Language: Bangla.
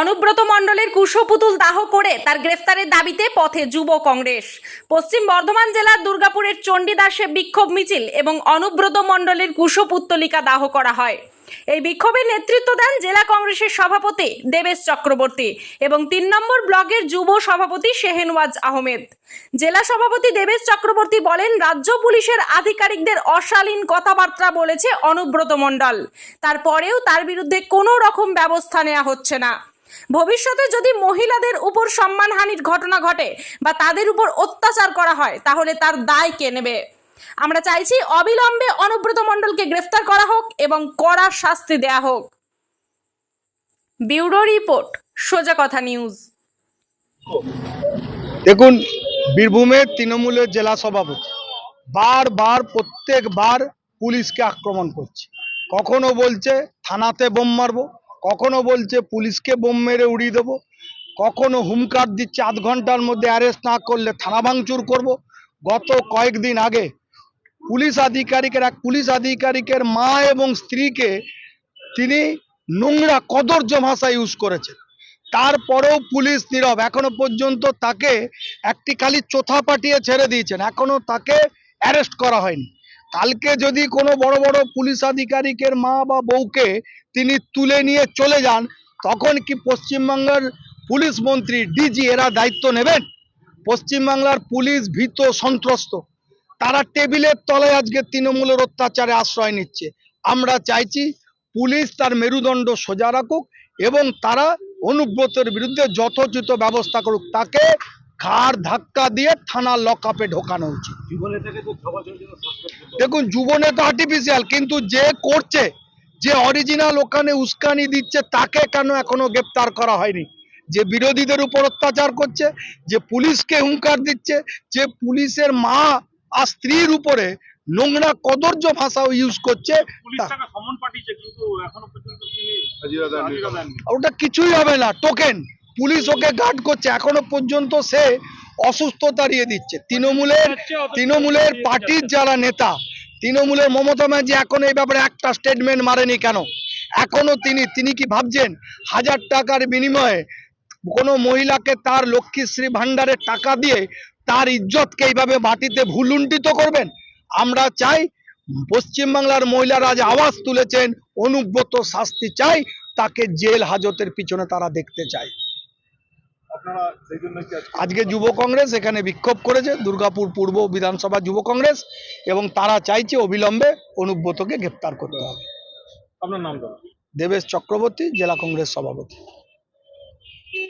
অনুব্রত মণ্ডলের কুশপুতুল দাহ করে তার গ্রেফতারের দাবিতে পথে যুব কংগ্রেস। পশ্চিম বর্ধমান জেলার দুর্গাপুরের চণ্ডীদাসে বিক্ষোভ মিছিল এবং অনুব্রত মণ্ডলের কুশপুত্তলিকা দাহ করা হয়। এই বিক্ষোভের নেতৃত্ব দেন জেলা কংগ্রেসের সভাপতি দেবেশ চক্রবর্তী এবং তিন নম্বর ব্লকের যুব সভাপতি শেহেনওয়াজ আহমেদ। জেলা সভাপতি দেবেশ চক্রবর্তী বলেন, রাজ্য পুলিশের আধিকারিকদের অশালীন কথাবার্তা বলেছে অনুব্রত মণ্ডল। তারপরেও তার বিরুদ্ধে কোনো রকম ব্যবস্থা নেওয়া হচ্ছে না। ভবিষ্যতে যদি মহিলাদের উপর সম্মানহানির ঘটনা ঘটে বা তাদের উপর অত্যাচার করা হয়, তাহলে তার দায় কে নেবে? আমরা চাইছি অবিলম্বে অনুব্রত মণ্ডলকে গ্রেফতার করা হোক এবং কড়া শাস্তি দেয়া হোক। ব্যুরো রিপোর্ট, সোজা কথা নিউজ। দেখুন বীরভূমের তৃণমূলের জেলা সভাপতি বারবার প্রত্যেকবার পুলিশকে আক্রমণ করছে। কখনো বলছে, থানাতে বোম মারবো। কখনো বলছে পুলিশকে বোম মেরে উড়িয়ে দেবো, কখনো হুমকার দিচ্ছে আধ ঘণ্টার মধ্যে অ্যারেস্ট না করলে থানা ভাঙচুর করব। গত কয়েকদিন আগে পুলিশ আধিকারিকের, এক পুলিশ আধিকারিকের মা এবং স্ত্রীকে তিনি নোংরা কদর্য ভাষা ইউজ করেছেন। তারপরেও পুলিশ নীরব। এখনও পর্যন্ত তাকে একটি খালি চোথা পাঠিয়ে ছেড়ে দিয়েছেন। এখনও তাকে অ্যারেস্ট করা হয়নি। কালকে যদি কোনো বড় বড় পুলিশ আধিকারিকের মা বা বউকে তিনি তুলে নিয়ে চলে যান, তখন কি পশ্চিমবাংলার পুলিশ মন্ত্রী, ডিজি, এরা দায়িত্ব নেবেন? পশ্চিমবাংলার পুলিশ ভীত সন্ত্রস্ত। তারা টেবিলের তলায় আজকে তৃণমূলের অত্যাচারে আশ্রয় নিচ্ছে। আমরা চাইছি পুলিশ তার মেরুদণ্ড সোজা রাখুক এবং তারা অনুব্রতের বিরুদ্ধে যথোচিত ব্যবস্থা করুক। তাকে ঘাড় ধাক্কা দিয়ে থানার লকআপে ঢোকানো উচিত। দেখুন যুবনেতা আর্টিফিশিয়াল কিন্তু যে করছে যে অরিজিনাল ওখানে উস্কানি দিচ্ছে তাকে কেন এখনও গ্রেপ্তার করা হয়নি? যে বিরোধীদের উপর অত্যাচার করছে যে পুলিশকে হুঙ্কার দিচ্ছে যে পুলিশের মা আর স্ত্রীর উপরে নোংরা কদর্য ভাষা ইউজ করছে ওটা কিছুই হবে না টোকেন পুলিশ ওকে গার্ড করছে। এখনও পর্যন্ত সে অসুস্থ দাঁড়িয়ে দিচ্ছে তৃণমূলের তৃণমূলের পার্টির যারা নেতা, তৃণমূলের মমতা ব্যানার্জি এখন এই ব্যাপারে একটা স্টেটমেন্ট মারেনি কেন? এখনও তিনি তিনি কি ভাবছেন? হাজার টাকার বিনিময়ে কোনো মহিলাকে তার লক্ষ্মীশ্রী ভাণ্ডারের টাকা দিয়ে তার ইজ্জতকে এইভাবে মাটিতে ভুলুণ্ঠিত করবেন? আমরা চাই পশ্চিমবাংলার মহিলারা আজ আওয়াজ তুলেছেন, অনুব্রত শাস্তি চাই, তাকে জেল হাজতের পিছনে তারা দেখতে চায় আপনারা সেই জন্য কি আজকে যুব কংগ্রেস এখানে বিক্ষোভ করেছে দুর্গাপুর পূর্ব বিধানসভা যুব কংগ্রেস এবং তারা চাইছে অবিলম্বে অনুব্রতকে গ্রেপ্তার করতে হবে। আপনার নাম দেবেশ চক্রবর্তী জেলা কংগ্রেস সভাপতি।